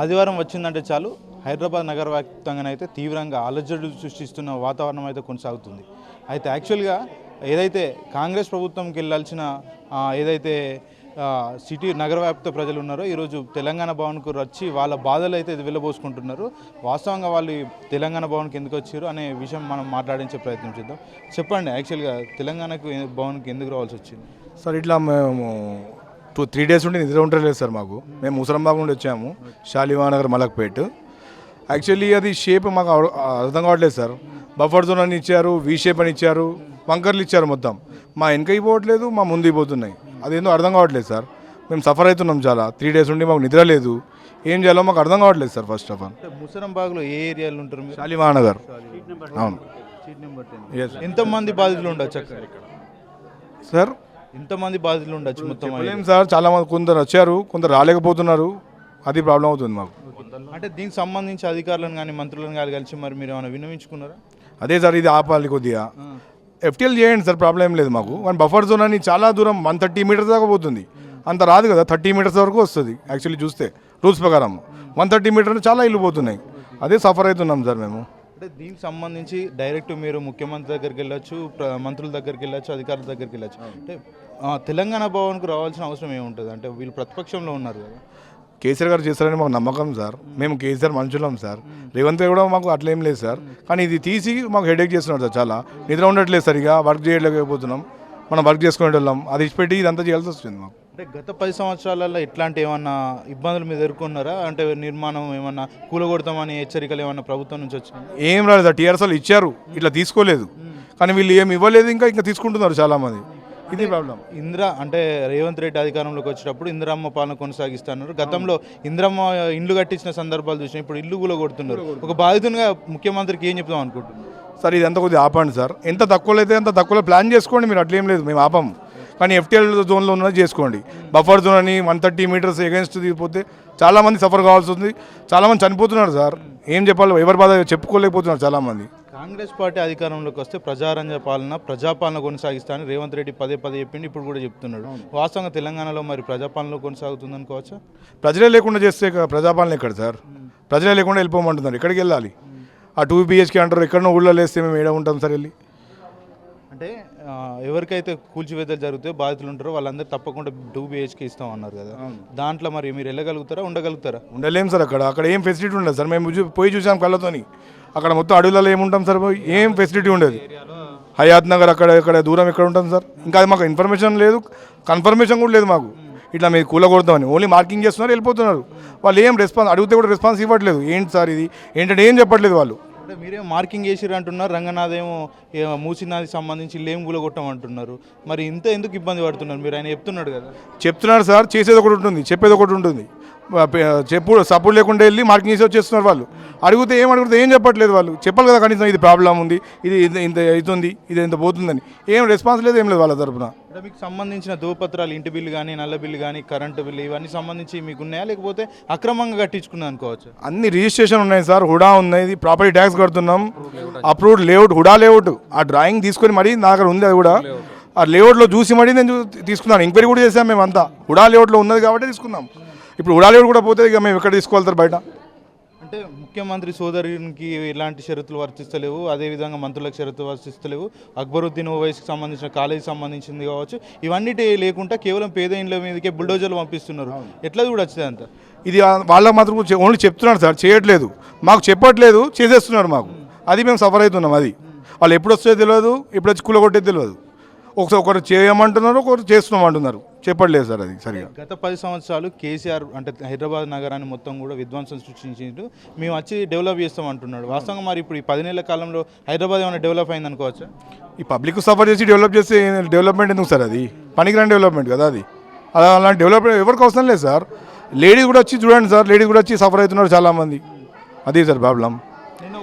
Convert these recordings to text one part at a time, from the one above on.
ఆదివారం వచ్చిందంటే చాలు. హైదరాబాద్ నగర వ్యాప్తంగానైతే తీవ్రంగా అలజడులు సృష్టిస్తున్న వాతావరణం అయితే కొనసాగుతుంది. అయితే యాక్చువల్గా ఏదైతే కాంగ్రెస్ ప్రభుత్వంకి వెళ్ళాల్సిన ఏదైతే సిటీ నగర వ్యాప్త ప్రజలు ఉన్నారో ఈరోజు తెలంగాణ భవన్కు వచ్చి వాళ్ళ బాధలు అయితే వెళ్ళబోసుకుంటున్నారు వాస్తవంగా వాళ్ళు తెలంగాణ భవన్కి ఎందుకు వచ్చారు అనే విషయం మనం మాట్లాడించే ప్రయత్నం చేద్దాం. చెప్పండి యాక్చువల్గా తెలంగాణకు భవన్కి ఎందుకు రావాల్సి వచ్చింది? సార్ ఇట్లా మేము టూ త్రీ డేస్ ఉండి నిద్ర ఉండలేదు సార్ మాకు. మేము ముసరంబాగ్ నుండి వచ్చాము షాలివానగర్ మలక్పేట్. యాక్చువల్లీ అది షేప్ మాకు అర్థం కావట్లేదు సార్. బఫర్ జోన్ అని ఇచ్చారు వీ షేప్ అని ఇచ్చారు వంకర్లు ఇచ్చారు మొత్తం. మా వెనక పోవట్లేదు మా ముందు పోతున్నాయి. అదేందో అర్థం కావట్లేదు సార్. మేము సఫర్ అవుతున్నాం చాలా. త్రీ డేస్ ఉండి మాకు నిద్ర లేదు. ఏం చేయాలో మాకు అర్థం కావట్లేదు సార్ ఫస్ట్ ఆఫ్ ఆల్ ముసరంబాగ్లో ఏ ఏరియాలో ఉంటారు షాలివానగర్ అవును. ఎంతమంది బాధితులు ఉండొచ్చు సార్ ఎంతమంది బాధితులు ఉండొచ్చు మొత్తం చెప్పలేం సార్ చాలా మంది కొందరు వచ్చారు కొందరు రాలేకపోతున్నారు అది ప్రాబ్లం అవుతుంది మాకు. అంటే దీనికి సంబంధించి అధికారులను కానీ మంత్రులను కానీ కలిసి మరి మీరు ఏమైనా విన్నవించుకున్నారా? అదే సార్ ఇది ఆపాలి కొద్దిగా. ఎఫ్టీఎల్ చేయండి సార్ ప్రాబ్లం ఏం లేదు మాకు. వన్ బఫర్ జోన్ అని చాలా దూరం వన్ థర్టీ మీటర్స్ దాకా పోతుంది. అంత రాదు కదా థర్టీ మీటర్స్ వరకు వస్తుంది యాక్చువల్లీ చూస్తే రూల్స్ ప్రకారం. వన్ థర్టీ మీటర్ చాలా ఇల్లు పోతున్నాయి. అదే సఫర్ అవుతున్నాం సార్ మేము. అంటే దీనికి సంబంధించి డైరెక్ట్ మీరు ముఖ్యమంత్రి దగ్గరికి వెళ్ళొచ్చు ప్ర- మంత్రుల దగ్గరికి వెళ్ళొచ్చు అధికారుల దగ్గరికి వెళ్ళొచ్చు. అంటే తెలంగాణ భవన్కు రావాల్సిన అవసరం ఏముంటుంది? అంటే వీళ్ళు ప్రతిపక్షంలో ఉన్నారు కదా. కేసీఆర్ గారు చేస్తారని మాకు నమ్మకం సార్. మేము. కేసీఆర్ మనుషులం సార్. రేవంత్ కూడా మాకు అట్లేం లేదు సార్. కానీ ఇది తీసి మాకు హెడేక్ చేస్తున్నాడు సార్ చాలా. నిద్ర ఉండట్లేదు సార్ ఇక. వర్క్ చేయలేకపోతున్నాం. మనం వర్క్ చేసుకునే వాళ్ళం అది ఇచ్చిపెట్టి ఇదంతా చేయాల్సి వస్తుంది మాకు. అంటే గత పది సంవత్సరాలలో ఇట్లాంటి ఏమన్నా ఇబ్బందులు మీరు ఎదుర్కొన్నారా? అంటే నిర్మాణం ఏమన్నా కూలగొడతామని హెచ్చరికలు ఏమన్నా ప్రభుత్వం నుంచి వచ్చినాయి? ఏం రాలేదు. టీఆర్ఎస్ ఇచ్చారు. ఇట్లా తీసుకోలేదు. కానీ వీళ్ళు ఏం ఇవ్వలేదు ఇంకా ఇంకా తీసుకుంటున్నారు చాలా మంది ఇది ప్రాబ్లం ఇందిరా అంటే రేవంత్ రెడ్డి అధికారంలోకి వచ్చేటప్పుడు ఇందిరమ్మ పాలన కొనసాగిస్తున్నారు గతంలో ఇందిరమ్మ ఇండ్లు కట్టించిన సందర్భాలు చూసినా ఇప్పుడు ఇల్లు కూడా కొడుతున్నారు ఒక బాధితునిగా ముఖ్యమంత్రికి ఏం చెప్తాం అనుకుంటున్నారు? సార్ ఇదంతా కొద్దిగా ఆపండి సార్. ఎంత తక్కువలో అయితే అంత తక్కువలో ప్లాన్ చేసుకోండి. మీరు అట్లేం లేదు. మేము ఆపం కానీ ఎఫ్టీఎల్ జోన్లో ఉన్నది చేసుకోండి. బఫర్ జోన్ అని వన్ థర్టీ మీటర్స్ ఎగెన్స్ట్ దిగిపోతే చాలామంది సఫర్ కావాల్సి ఉంది చాలామంది చనిపోతున్నారు సార్. ఏం చెప్పాలి ఎవరి బాధ చెప్పుకోలేకపోతున్నారు చాలామంది. కాంగ్రెస్ పార్టీ అధికారంలోకి వస్తే ప్రజారంజ పాలన ప్రజాపాలన కొనసాగిస్తానని రేవంత్ రెడ్డి పదే పదే చెప్పిండి ఇప్పుడు కూడా చెప్తున్నాడు. వాస్తవంగా తెలంగాణలో మరి ప్రజాపాలన కొనసాగుతుంది అనుకోవచ్చా ప్రజలే లేకుండా చేస్తే ప్రజాపాలన ఎక్కడ సార్? ప్రజలే లేకుండా వెళ్ళిపోమంటున్నారు. ఎక్కడికి వెళ్ళాలి? ఆ టూ బిహెచ్కే అంటారు ఎక్కడో ఊళ్ళో లేస్తే మేము ఏడ ఉంటాం సార్ వెళ్ళి? అంటే ఎవరికైతే కూల్చివేతలు జరుగుతాయో బాధితులు ఉంటారో వాళ్ళందరూ తప్పకుండా టూ బిహెచ్కే ఇస్తాం అన్నారు కదా. దాంట్లో మరి మీరు వెళ్ళగలుగుతారా ఉండగలుగుతారా? ఉండలేం సార్ అక్కడ. అక్కడ ఏం ఫెసిలిటీ ఉండదు సార్. మేము పోయి చూసాం కళ్ళతోని. అక్కడ మొత్తం అడవులలో ఏముంటాం సార్? ఏం ఫెసిలిటీ ఉండదు. హయాత్ నగర్ అక్కడ ఇక్కడ దూరం ఎక్కడ ఉంటాం సార్? ఇంకా అది మాకు ఇన్ఫర్మేషన్ లేదు. కన్ఫర్మేషన్ కూడా లేదు మాకు. ఇట్లా మీరు కూల కొడతామని. ఓన్లీ మార్కింగ్ చేస్తున్నారు వెళ్ళిపోతున్నారు. వాళ్ళు ఏం రెస్పాన్స్ అడిగితే కూడా రెస్పాన్స్ ఇవ్వట్లేదు. ఏంటి సార్ ఇది? ఏంటంటే ఏం చెప్పట్లేదు వాళ్ళు. అంటే మీరేం మార్కింగ్ చేసిర్రు అంటున్నారు? రంగనాథ్ ఏమో మూసినాది సంబంధించి లేం గులగొట్టం అంటున్నారు మరి ఇంత ఎందుకు ఇబ్బంది పడుతున్నారు? మీరు ఆయన చెప్తున్నాడు కదా. చెప్తున్నారు సార్ చేసేది ఒకటి ఉంటుంది చెప్పేది ఒకటి ఉంటుంది. చెప్పు సపోర్ట్ లేకుండా వెళ్ళి మార్కింగ్ చేసి వచ్చేస్తున్నారు వాళ్ళు. అడిగితే ఏం అడిగితే ఏం చెప్పట్లేదు వాళ్ళు. చెప్పాలి కదా కనీసం ఇది ప్రాబ్లం ఉంది ఇది ఇంత ఇంత అవుతుంది ఇది ఇంత పోతుందని. ఏం రెస్పాన్స్ లేదు ఏం లేదు వాళ్ళ తరపున. అంటే మీకు సంబంధించిన ధృవపత్రాలు ఇంటి బిల్లు కానీ నల్ల బిల్లు కానీ కరెంటు బిల్లు ఇవన్నీ సంబంధించి మీకు ఉన్నాయా? లేకపోతే అక్రమంగా కట్టించుకున్నా అనుకోవచ్చు? అన్ని రిజిస్ట్రేషన్ ఉన్నాయి సార్ హుడా ఉన్నాయి ప్రాపర్టీ ట్యాక్స్ కడుతున్నాం. అప్రూవ్డ్ లేఅవుట్ హుడా లేఅవుట్ ఆ డ్రాయింగ్ తీసుకొని మరీ నా దగ్గర ఉంది అది కూడా. ఆ లేఅవుట్లో చూసి మరీ నేను తీసుకున్నాను. ఎంక్వైరీ కూడా చేసాం మేము అంతా హుడా లేఅవుట్లో ఉన్నది కాబట్టి తీసుకున్నాం. ఇప్పుడు లేఅవుట్ కూడా పోతే ఇక మేము ఎక్కడ తీసుకోవాలి బయట? అంటే ముఖ్యమంత్రి సోదరునికి ఎలాంటి షరతులు వర్తిస్తలేవు అదేవిధంగా మంత్రులకు షరతులు వర్తిస్తలేవు. అక్బరుద్దీన్ ఓవైస్కి సంబంధించిన కాలేజీకి సంబంధించింది కావచ్చు. ఇవన్నిటి లేకుండా కేవలం పేద ఇండ్ల మీదకే బుల్డోజర్లు పంపిస్తున్నారు. ఎట్లా చూడొచ్చు అంత? ఇది వాళ్ళ మాత్రం ఓన్లీ చెప్తున్నారు సార్ చేయట్లేదు. మాకు చెప్పట్లేదు చేసేస్తున్నారు మాకు. అది మేము సఫర్ అవుతున్నాం అది. వాళ్ళు ఎప్పుడు వస్తే తెలియదు ఎప్పుడు వచ్చి కూల కొట్టేది తెలియదు ఒకసారి ఒకరు చేయమంటున్నారు ఒకరు చేస్తున్నాం అంటున్నారు చెప్పట్లేదు సార్ అది సరిగా. గత పది సంవత్సరాలు కేసీఆర్ అంటే హైదరాబాద్ నగరాన్ని మొత్తం కూడా విధ్వంసం సృష్టించిండు. మేము వచ్చి డెవలప్ చేస్తాం అంటున్నాడు వాస్తవంగా మరి ఇప్పుడు ఈ పది నెలల కాలంలో హైదరాబాద్ ఏమైనా డెవలప్ అయింది అనుకోవచ్చా? ఈ పబ్లిక్ సఫర్ చేసి డెవలప్ చేస్తే డెవలప్మెంట్ ఎందుకు సార్ అది? పనికిరాని డెవలప్మెంట్ కదా అది. అలా అలాంటి డెవలప్మెంట్ ఎవరికి అవసరం లేదు సార్. లేడీస్ కూడా వచ్చి చూడండి సార్ లేడీస్ కూడా వచ్చి సఫర్ అవుతున్నారు చాలామంది. అదే సార్ ప్రాబ్లం.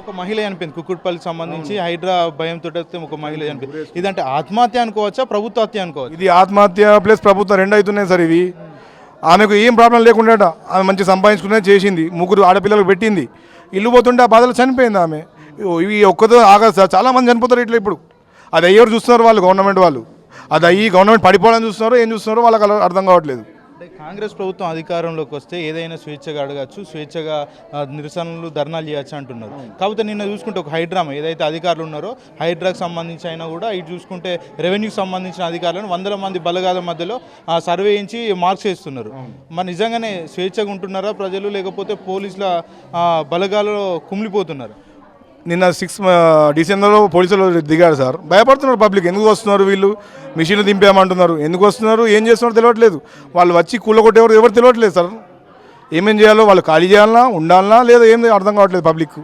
ఒక మహిళ చనిపోయింది కుక్కుట్పల్లికి సంబంధించి హైడ్రా భయంతో అయితే ఒక మహిళ చనిపోయింది ఇదంటే ఆత్మహత్య అనుకోవచ్చా ప్రభుత్వ హత్య అనుకోవచ్చు? ఇది ఆత్మహత్య ప్లస్ ప్రభుత్వం రెండు అవుతున్నాయి సార్ ఇవి. ఆమెకు ఏం ప్రాబ్లం లేకుండా ఆమె మంచి సంపాదించుకునే చేసింది. ముగ్గురు ఆడపిల్లలకు పెట్టింది. ఇల్లు పోతుంటే ఆ బాధలు చనిపోయింది ఆమె. ఇవి ఒక్కతో ఆగదు సార్. చాలా మంది చనిపోతారు ఇట్లా ఇప్పుడు. అది అయ్యేవారు చూస్తున్నారు వాళ్ళు గవర్నమెంట్ వాళ్ళు. అది అయ్యి గవర్నమెంట్ పడిపోవాలని చూస్తున్నారు ఏం చూస్తున్నారో వాళ్ళకి అలా అర్థం కావట్లేదు. అంటే కాంగ్రెస్ ప్రభుత్వం అధికారంలోకి వస్తే ఏదైనా స్వేచ్ఛగా అడగచ్చు స్వేచ్ఛగా నిరసనలు ధర్నాలు చేయొచ్చు అంటున్నారు. కాకపోతే నిన్న చూసుకుంటే ఒక హైడ్రామా ఏదైతే అధికారులు ఉన్నారో హైడ్రాకి సంబంధించి అయినా కూడా ఇటు చూసుకుంటే రెవెన్యూకి సంబంధించిన అధికారులను వందల మంది బలగాల మధ్యలో సర్వే చేయించి మార్క్స్ వేస్తున్నారు. మరి నిజంగానే స్వేచ్ఛగా ఉంటున్నారా ప్రజలు? లేకపోతే పోలీసుల బలగాలలో కుమిలిపోతున్నారు? నిన్న సిక్స్ డిసెంబర్లో పోలీసులు దిగారు సార్. భయపడుతున్నారు పబ్లిక్. ఎందుకు వస్తున్నారు వీళ్ళు? మిషన్లు దింపామంటున్నారు ఎందుకు వస్తున్నారు? ఏం చేస్తున్నారో తెలియట్లేదు. వాళ్ళు వచ్చి కూల కొట్టేవారు ఎవరు తెలియట్లేదు సార్. ఏమేం చేయాలో వాళ్ళు ఖాళీ చేయాలన్నా ఉండాలన్నా లేదా ఏం అర్థం కావట్లేదు పబ్లిక్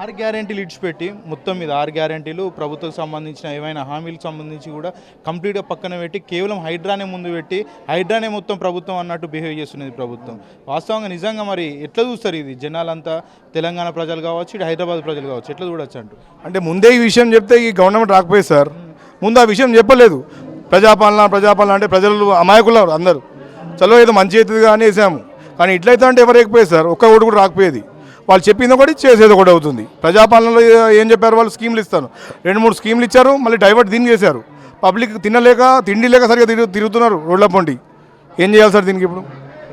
ఆరు గ్యారంటీలు ఇడిచిపెట్టి మొత్తం మీద ఆరు గ్యారంటీలు ప్రభుత్వం సంబంధించిన ఏమైనా హామీలకు సంబంధించి కూడా కంప్లీట్గా పక్కన పెట్టి కేవలం హైడ్రానే ముందు పెట్టి హైడ్రానే మొత్తం ప్రభుత్వం అన్నట్టు బిహేవ్ చేస్తున్నది ప్రభుత్వం. వాస్తవంగా నిజంగా మరి ఎట్లా చూస్తారు ఇది? జనాలంతా తెలంగాణ ప్రజలు కావచ్చు ఇటు హైదరాబాద్ ప్రజలు కావచ్చు ఎట్లా చూడొచ్చు అంటూ? అంటే ముందే ఈ విషయం చెప్తే ఈ గవర్నమెంట్ రాకపోయేది సార్. ముందు ఆ విషయం చెప్పలేదు. ప్రజాపాలన ప్రజాపాలన అంటే ప్రజలు అమాయకులు అందరూ. చలో ఏదో మంచి అవుతుంది కానీ వేసాము. కానీ ఇట్లయితే అంటే ఎవరు ఎక్కిపోయేది సార్. ఒక్క ఓటు కూడా రాకపోయేది. వాళ్ళు చెప్పింది ఒకటి చేసేది ఒకటి అవుతుంది. ప్రజాపాలనలో ఏం చెప్పారు వాళ్ళు? స్కీమ్లు ఇస్తారు. రెండు మూడు స్కీమ్లు ఇచ్చారు మళ్ళీ డైవర్ట్ దీన్ని చేశారు. పబ్లిక్ తినలేక తిండి లేక సరిగా తిరుగు తిరుగుతున్నారు రోడ్ల పొంటి ఏం చేయాలి సార్ దీనికి ఇప్పుడు?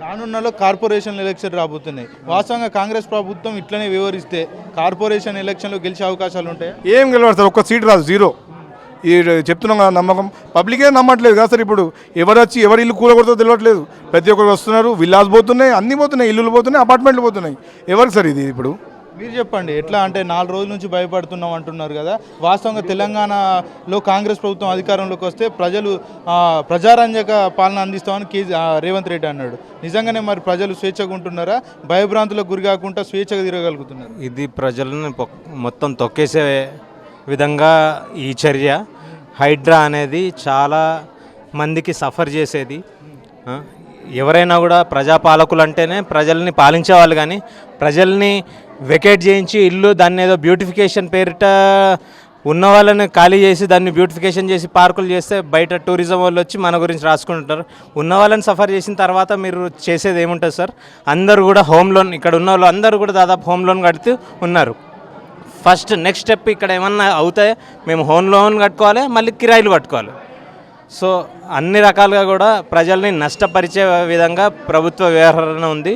రానున్నలో కార్పొరేషన్ ఎలక్షన్ రాబోతున్నాయి. వాస్తవంగా కాంగ్రెస్ ప్రభుత్వం ఇట్లనే వివరిస్తే కార్పొరేషన్ ఎలక్షన్లో గెలిచే అవకాశాలు ఉంటాయా? ఏం గెలవాడు సార్? ఒక్క సీట్ రాదు జీరో. ఈ చెప్తున్నాం కదా నమ్మకం. పబ్లికే నమ్మట్లేదు కదా సార్ ఇప్పుడు. ఎవరు వచ్చి ఎవరు ఇల్లు కూలగొడతో తెలియట్లేదు. ప్రతి ఒక్కరు వస్తున్నారు విల్లాస్ పోతున్నాయి అన్నీ పోతున్నాయి ఇల్లులు పోతున్నాయి అపార్ట్మెంట్లు పోతున్నాయి. ఎవరికి సార్ ఇది ఇప్పుడు? మీరు చెప్పండి ఎట్లా అంటే నాలుగు రోజుల నుంచి భయపడుతున్నాం అంటున్నారు కదా. వాస్తవంగా తెలంగాణలో కాంగ్రెస్ ప్రభుత్వం అధికారంలోకి వస్తే ప్రజలు ప్రజారంజక పాలన అందిస్తామని కేజీ రేవంత్ రెడ్డి అన్నాడు. నిజంగానే మరి ప్రజలు స్వేచ్ఛగా ఉంటున్నారా? భయభ్రాంతులకు గురి కాకుండా స్వేచ్ఛగా తిరగలుగుతున్నారు ఇది ప్రజలను మొత్తం తొక్కేసే విధంగా ఈ చర్య. హైడ్రా అనేది చాలా మందికి సఫర్ చేసేది. ఎవరైనా కూడా ప్రజాపాలకులు అంటేనే ప్రజల్ని పాలించే వాళ్ళు కానీ ప్రజల్ని వెకేట్ చేయించి ఇల్లు దాన్ని ఏదో బ్యూటిఫికేషన్ పేరిట ఉన్న వాళ్ళని ఖాళీ చేసి దాన్ని బ్యూటిఫికేషన్ చేసి పార్కులు చేస్తే బయట టూరిజం వాళ్ళు వచ్చి మన గురించి రాసుకుంటుంటారు. ఉన్న వాళ్ళని సఫర్ చేసిన తర్వాత మీరు చేసేది ఏముంటుంది సార్? అందరూ కూడా హోమ్ లోన్ ఇక్కడ ఉన్న వాళ్ళు అందరూ కూడా దాదాపు హోమ్ లోన్ కడుతూ ఉన్నారు. ఫస్ట్ నెక్స్ట్ స్టెప్ ఇక్కడ ఏమన్నా అవుతాయి మేము హోమ్ లోన్ కట్టుకోవాలి మళ్ళీ కిరాయిలు కట్టుకోవాలి. సో అన్ని రకాలుగా కూడా ప్రజల్ని నష్టపరిచే విధంగా ప్రభుత్వ వ్యవహరణ ఉంది.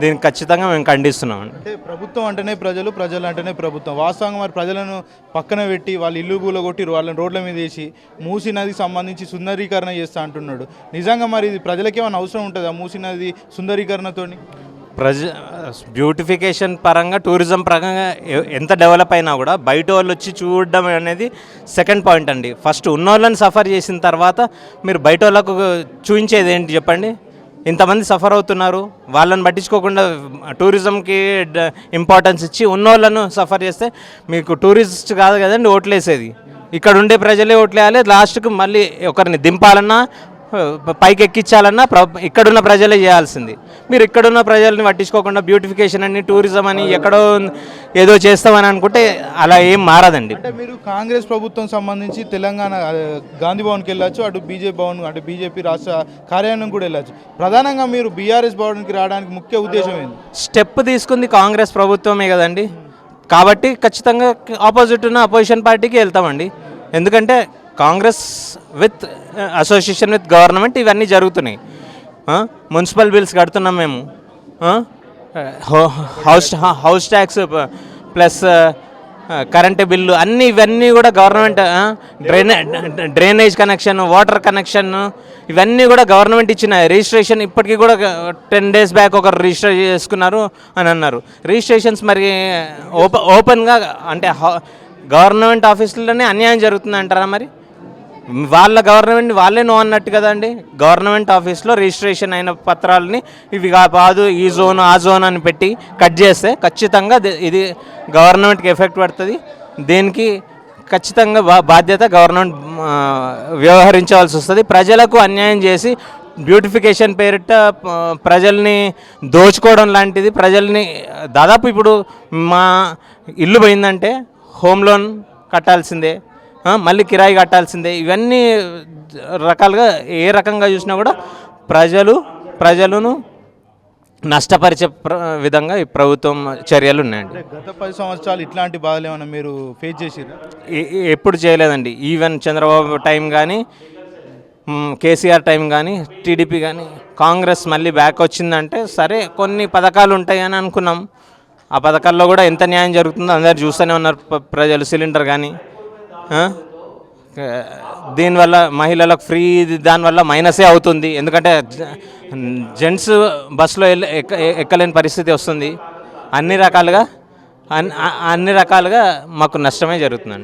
దీన్ని ఖచ్చితంగా మేము ఖండిస్తున్నాం అంటే ప్రభుత్వం అంటేనే ప్రజలు ప్రజలు అంటేనే ప్రభుత్వం. వాస్తవంగా మరి ప్రజలను పక్కన పెట్టి వాళ్ళ ఇల్లు కూలగొట్టి కొట్టి వాళ్ళని రోడ్ల మీద వేసి మూసీ నదికి సంబంధించి సుందరీకరణ చేస్తా అంటున్నాడు. నిజంగా మరి ఇది ప్రజలకి ఏమైనా అవసరం ఉంటుందా మూసీ నది సుందరీకరణతోని? ప్రజ బ్యూటిఫికేషన్ పరంగా టూరిజం పరంగా ఎంత డెవలప్ అయినా కూడా బయట వాళ్ళు వచ్చి చూడడం అనేది సెకండ్ పాయింట్ అండి. ఫస్ట్ ఉన్నోళ్ళని సఫర్ చేసిన తర్వాత మీరు బయట వాళ్ళకు చూపించేది ఏంటి చెప్పండి? ఇంతమంది సఫర్ అవుతున్నారు వాళ్ళని పట్టించుకోకుండా టూరిజంకి ఇంపార్టెన్స్ ఇచ్చి ఉన్నోళ్ళను సఫర్ చేస్తే మీకు టూరిస్ట్ కాదు కదండి ఓట్లేసేది. ఇక్కడ ఉండే ప్రజలే ఓట్లేయాలి లాస్ట్కి మళ్ళీ ఒకరిని దింపాలన్నా పైకి ఎక్కించాలన్నా ప్ర ఇక్కడున్న ప్రజలే చేయాల్సింది. మీరు ఇక్కడున్న ప్రజల్ని పట్టించుకోకుండా బ్యూటిఫికేషన్ అని టూరిజం అని ఎక్కడో ఏదో చేస్తామని అనుకుంటే అలా ఏం మారదండి. అంటే మీరు కాంగ్రెస్ ప్రభుత్వం సంబంధించి తెలంగాణ గాంధీ భవన్కి వెళ్ళొచ్చు అటు బీజేపీ భవన్ అంటే బీజేపీ రాష్ట్ర కార్యాలయం కూడా వెళ్ళొచ్చు. ప్రధానంగా మీరు బీఆర్ఎస్ భవన్కి రావడానికి ముఖ్య ఉద్దేశం ఏంది? స్టెప్ తీసుకుంది కాంగ్రెస్ ప్రభుత్వమే కదండి. కాబట్టి ఖచ్చితంగా ఆపోజిట్ ఉన్న అపోజిషన్ పార్టీకి వెళ్తామండి. ఎందుకంటే Congress with association with government ఇవన్నీ జరుగుతున్నాయి? మున్సిపల్ బిల్స్ కడుతున్నాం మేము. House house tax plus current bill అన్నీ ఇవన్నీ కూడా government drain drainage connection water connection ఇవన్నీ కూడా గవర్నమెంట్ ఇచ్చిన. రిజిస్ట్రేషన్ ఇప్పటికీ కూడా టెన్ డేస్ బ్యాక్ ఒకరు రిజిస్టర్ చేసుకున్నారు అని అన్నారు. రిజిస్ట్రేషన్స్ మరి ఓపెన్ ఓపెన్గా అంటే హౌ- గవర్నమెంట్ ఆఫీసులోనే అన్యాయం జరుగుతుంది అంటారా మరి? వాళ్ళ గవర్నమెంట్ వాళ్ళే నో అన్నట్టు కదండి. గవర్నమెంట్ ఆఫీస్లో రిజిస్ట్రేషన్ అయిన పత్రాలని ఇవి కాదు ఈ జోన్ ఆ జోన్ అని పెట్టి కట్ చేస్తే ఖచ్చితంగా ఇది గవర్నమెంట్కి ఎఫెక్ట్ పడుతుంది. దీనికి? ఖచ్చితంగా బా బాధ్యత గవర్నమెంట్ వ్యవహరించవలసి వస్తుంది. ప్రజలకు అన్యాయం చేసి బ్యూటిఫికేషన్ పేరిట ప్రజల్ని దోచుకోవడం లాంటిది. ప్రజల్ని దాదాపు ఇప్పుడు మా ఇల్లు పోయిందంటే హోమ్ లోన్ కట్టాల్సిందే. మళ్ళీ కిరాయి కట్టాల్సిందే. ఇవన్నీ రకాలుగా ఏ రకంగా చూసినా కూడా ప్రజలు ప్రజలను నష్టపరిచే ప్ర విధంగా ఈ ప్రభుత్వం చర్యలు ఉన్నాయండి. గత పది సంవత్సరాలు ఇట్లాంటి బాధలు ఏమైనా మీరు ఫేస్ చేసిరా ఎప్పుడు చేయలేదండి. ఈవెన్ చంద్రబాబు టైం కానీ కేసీఆర్ టైం కానీ టీడీపీ కానీ కాంగ్రెస్ మళ్ళీ బ్యాక్ వచ్చిందంటే సరే కొన్ని పథకాలు ఉంటాయని అనుకున్నాం. ఆ పథకాల్లో కూడా ఎంత న్యాయం జరుగుతుందో అందరు చూస్తూనే ఉన్నారు. ప్రజలు సిలిండర్ కానీ దీనివల్ల మహిళలకు ఫ్రీ దానివల్ల మైనసే అవుతుంది. ఎందుకంటే జెంట్స్ బస్సులో వెళ్ళి ఎక్క ఎక్కలేని పరిస్థితి వస్తుంది. అన్ని రకాలుగా అన్- అన్ని రకాలుగా మాకు నష్టమే జరుగుతుందండి.